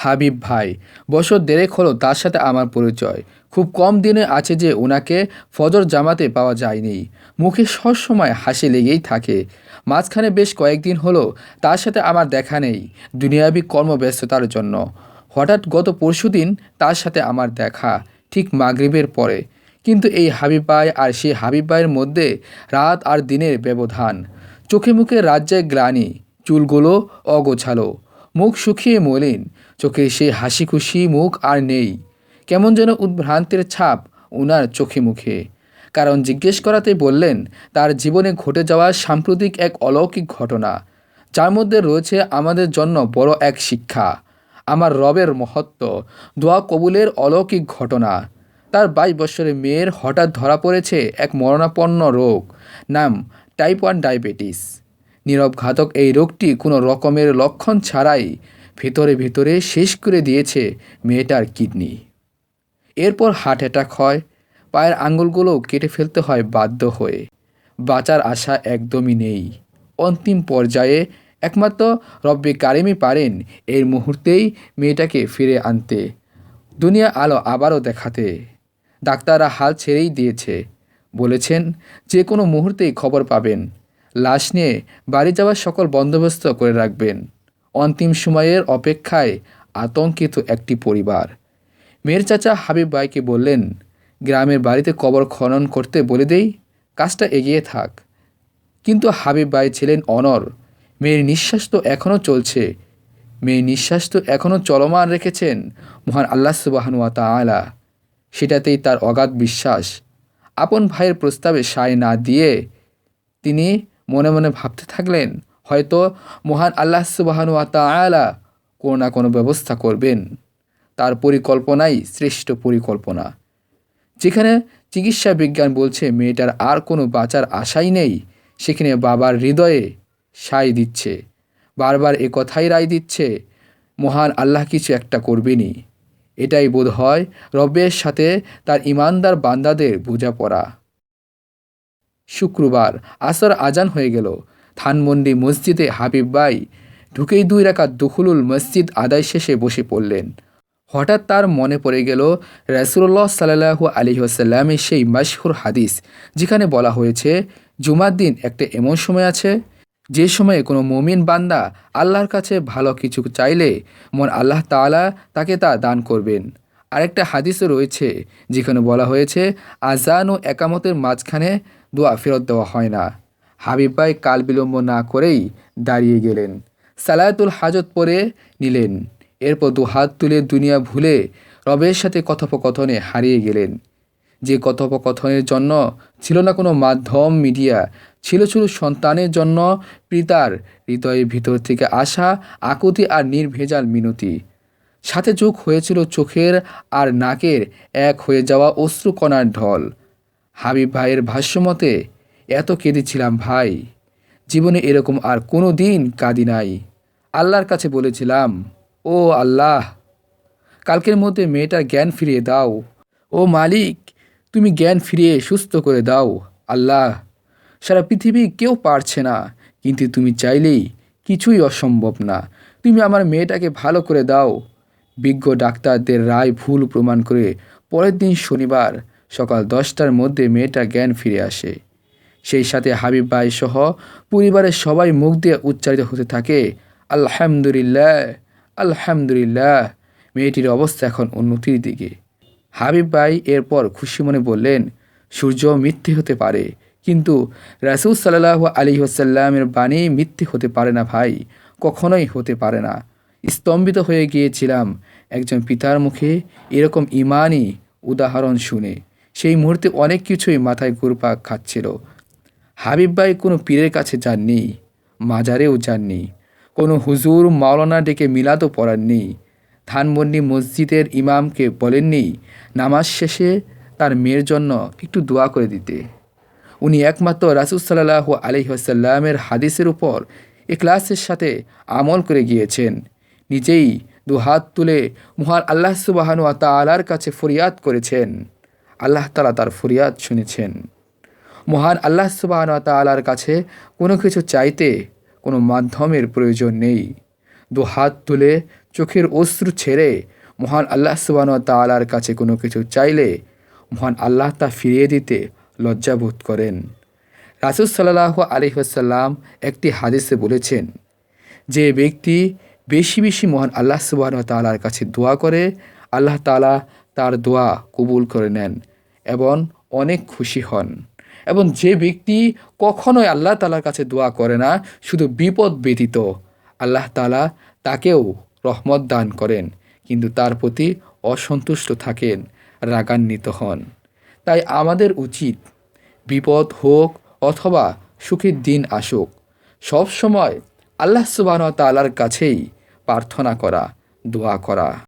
হাবিব ভাই, বছর দেড়েক হলো তার সাথে আমার পরিচয়। খুব কম দিনে আছে যে ওনাকে ফজর জামাতে পাওয়া যায়নি। মুখে সবসময় হাসি লেগেই থাকে। মাঝখানে বেশ কয়েকদিন হলো তার সাথে আমার দেখা নেই, দুনিয়াবি কর্মব্যস্ততার জন্য। হঠাৎ গত পরশুদিন তার সাথে আমার দেখা, ঠিক মাগরিবের পরে। কিন্তু এই হাবিব ভাই আর সেই হাবিব ভাইয়ের মধ্যে রাত আর দিনের ব্যবধান। চোখে মুখে রাজ্যে গ্লানি, চুলগুলো অগোছালো। মুখ শুকিয়ে মলিন। চোখে সে হাসি খুশি মুখ আর নেই। কেমন যেন উদ্ভ্রান্তের ছাপ ওনার চোখে মুখে। কারণ জিজ্ঞেস করাতে বললেন, তার জীবনে ঘটে যাওয়া সাম্প্রতিক এক অলৌকিক ঘটনা, যার মধ্যে রয়েছে আমাদের জন্য বড় এক শিক্ষা। আমার রবের মহত্ব, দোয়া কবুলের অলৌকিক ঘটনা। তার বাইশ বছরের মেয়ের হঠাৎ ধরা পড়েছে এক মরণাপন্ন রোগ, নাম টাইপ ওয়ান ডায়াবেটিস নীরব ঘাতক এই রোগটি কোনো রকমের লক্ষণ ছাড়াই ভেতরে ভেতরে শেষ করে দিয়েছে মেয়েটার কিডনি। এরপর হার্ট অ্যাটাক হয়, পায়ের আঙুলগুলো কেটে ফেলতে হয় বাধ্য হয়ে। বাঁচার আশা একদমই নেই। অন্তিম পর্যায়ে একমাত্র রব্বে কারিমই পারেন এই মুহূর্তেই মেয়েটাকে ফিরে আনতে। দুনিয়া আলো আবারও দেখাতে। ডাক্তাররা হাল ছেড়েই দিয়েছে। বলেছেন, যে কোনো মুহূর্তেই খবর পাবেন। লাশ নিয়ে বাড়ি যাওয়ার সকল বন্দোবস্ত করে রাখবেন। অন্তিম সময়ের অপেক্ষায় আতঙ্কিত একটি পরিবার। মেয়ের চাচা হাবিব ভাইকে বললেন, গ্রামের বাড়িতে কবর খনন করতে বলে দেই, কাজটা এগিয়ে থাক। কিন্তু হাবিব ভাই ছিলেন অনর। মেয়ের নিঃশ্বাস তো এখনও চলছে। মেয়ের নিঃশ্বাস তো এখনও চলমান রেখেছেন মহান আল্লাহ সুবাহানুয়া তাআলা। সেটাতেই তার অগাধ বিশ্বাস। আপন ভাইয়ের প্রস্তাবে সায় না দিয়ে তিনি মনে মনে ভাবতে থাকলেন, হয়তো মহান আল্লাহ সুবাহানুয়া তাআলা কোনো না কোনো ব্যবস্থা করবেন। তার পরিকল্পনাই শ্রেষ্ঠ পরিকল্পনা। যেখানে চিকিৎসা বিজ্ঞান বলছে মেয়েটার আর কোনো বাঁচার আশাই নেই, সেখানে বাবার হৃদয়ে সায় দিচ্ছে, বারবার এ কথাই রায় দিচ্ছে, মহান আল্লাহ কিছু একটা করবেনই। এটাই বোধ হয় রব্বের সাথে তার ইমানদার বান্দাদের বোঝাপড়া। শুক্রবার আসর আজান হয়ে গেল। ধানমন্ডি মসজিদে হাবিব বাই ঢুকেই দুই রাখা দুখুলুল মসজিদ আদায় শেষে বসে পড়লেন। হঠাৎ তার মনে পড়ে গেল রাসুল্লাহ সাল্লাহু আলহিহাসাল্লামের সেই মাশহুর হাদিস, যেখানে বলা হয়েছে, জুমার দিন একটা এমন সময় আছে, যে সময়ে কোনো মমিন বান্দা আল্লাহর কাছে ভালো কিছু চাইলে মন আল্লাহ তাআলা তাকে তা দান করবেন। আরেকটা হাদিসও রয়েছে, যেখানে বলা হয়েছে, আজান ও একামতের মাঝখানে দোয়া ফেরত দেওয়া হয় না। হাবিব ভাই কাল বিলম্ব না করেই দাঁড়িয়ে গেলেন। সালায়াতুল হাজত পরে নিলেন। এরপর দু হাত তুলে দুনিয়া ভুলে রবের সাথে কথোপকথনে হারিয়ে গেলেন। যে কথোপকথনের জন্য ছিল না কোনো মাধ্যম মিডিয়া, ছিল ছিল সন্তানের জন্য পিতার হৃদয়ের ভিতর থেকে আসা আকুতি আর নির্ভেজাল মিনতি। সাথে যোগ হয়েছিল চোখের আর নাকের এক হয়ে যাওয়া অশ্রুকণার ঢল। হাবিব ভাইয়ের ভাষ্যমতে এত কেঁদেছিলাম ভাই। জীবনে এরকম আর কোনো দিন কাঁদি নাই। আল্লাহর কাছে বলেছিলাম, ও আল্লাহ, কালকের মধ্যে মেয়েটার জ্ঞান ফিরিয়ে দাও। ও মালিক, তুমি জ্ঞান ফিরিয়ে সুস্থ করে দাও। আল্লাহ, সারা পৃথিবী কেউ পারছে না, কিন্তু তুমি চাইলেই কিছুই অসম্ভব না। তুমি আমার মেয়েটাকে ভালো করে দাও। বিজ্ঞ ডাক্তারদের রায় ভুল প্রমাণ করে পরের দিন শনিবার সকাল দশটার মধ্যে মেয়েটা জ্ঞান ফিরে আসে। সেই সাথে হাবিব ভাই সহ পরিবারের সবাই মুখ দিয়ে উচ্চারিত হতে থাকে, আলহামদুলিল্লাহ আলহামদুলিল্লাহ। মেয়েটির অবস্থা এখন উন্নতির দিকে। হাবিব ভাই এরপর খুশি মনে বললেন, সূর্য মিথ্যে হতে পারে, কিন্তু রাসুল সাল্লাহ আলী ওসাল্লামের বাণী মিথ্যে হতে পারে না ভাই, কখনোই হতে পারে না। স্তম্ভিত হয়ে গিয়েছিলাম একজন পিতার মুখে, এরকম ইমানই উদাহরণ শুনে। সেই মুহূর্তে অনেক কিছুই মাথায় ঘুরপাক খাচ্ছিল। হাবিব ভাই কোনো পীরের কাছে যাননি, মাজারেও যাননি, কোনো হুজুর মাওলানা ডেকে মিলাদও পড়াননি, ধানমন্ডি মসজিদের ইমামকে বলেননি, নামাজ শেষে তার মেয়ের জন্য একটু দোয়া করে দিতে। উনি একমাত্র রাসুল সাল্লাহ আলহিহাসাল্লামের হাদিসের উপর এক্লাসের সাথে আমল করে গিয়েছেন। নিজেই দু হাত তুলে মহান আল্লাহ সুবাহানু তালার কাছে ফরিয়াদ করেছেন। আল্লাহ তালা তার ফরিয়াদ শুনেছেন। মহান আল্লাহ সুবাহানু তালার কাছে কোনো কিছু চাইতে কোনো মাধ্যমের প্রয়োজন নেই। দু হাত তুলে চোখের অশ্রু ছেড়ে মহান আল্লাহ সুবান তালার কাছে কোনো কিছু চাইলে মহান আল্লাহ তা ফিরিয়ে দিতে লজ্জাবোধ করেন। রাসুল সাল্লাহ আলহিহাসাল্লাম একটি হাদিসে বলেছেন, যে ব্যক্তি বেশি বেশি মহান আল্লাহ সুবাহ তালার কাছে দোয়া করে, আল্লাহ তালা তার দোয়া কবুল করে নেন। এবং অনেক খুশি হন। এবং যে ব্যক্তি কখনোই আল্লাহ তালার কাছে দোয়া করে না, শুধু বিপদ ব্যতীত আল্লাহ তালা তাকেও রহমত দান করেন, কিন্তু তার প্রতি অসন্তুষ্ট থাকেন, রাগান্বিত হন। তাই আমাদের উচিত বিপদ হোক অথবা সুখের দিন আসুক, সব সময় আল্লাহ সুবাহ তালার কাছেই প্রার্থনা করা, দোয়া করা।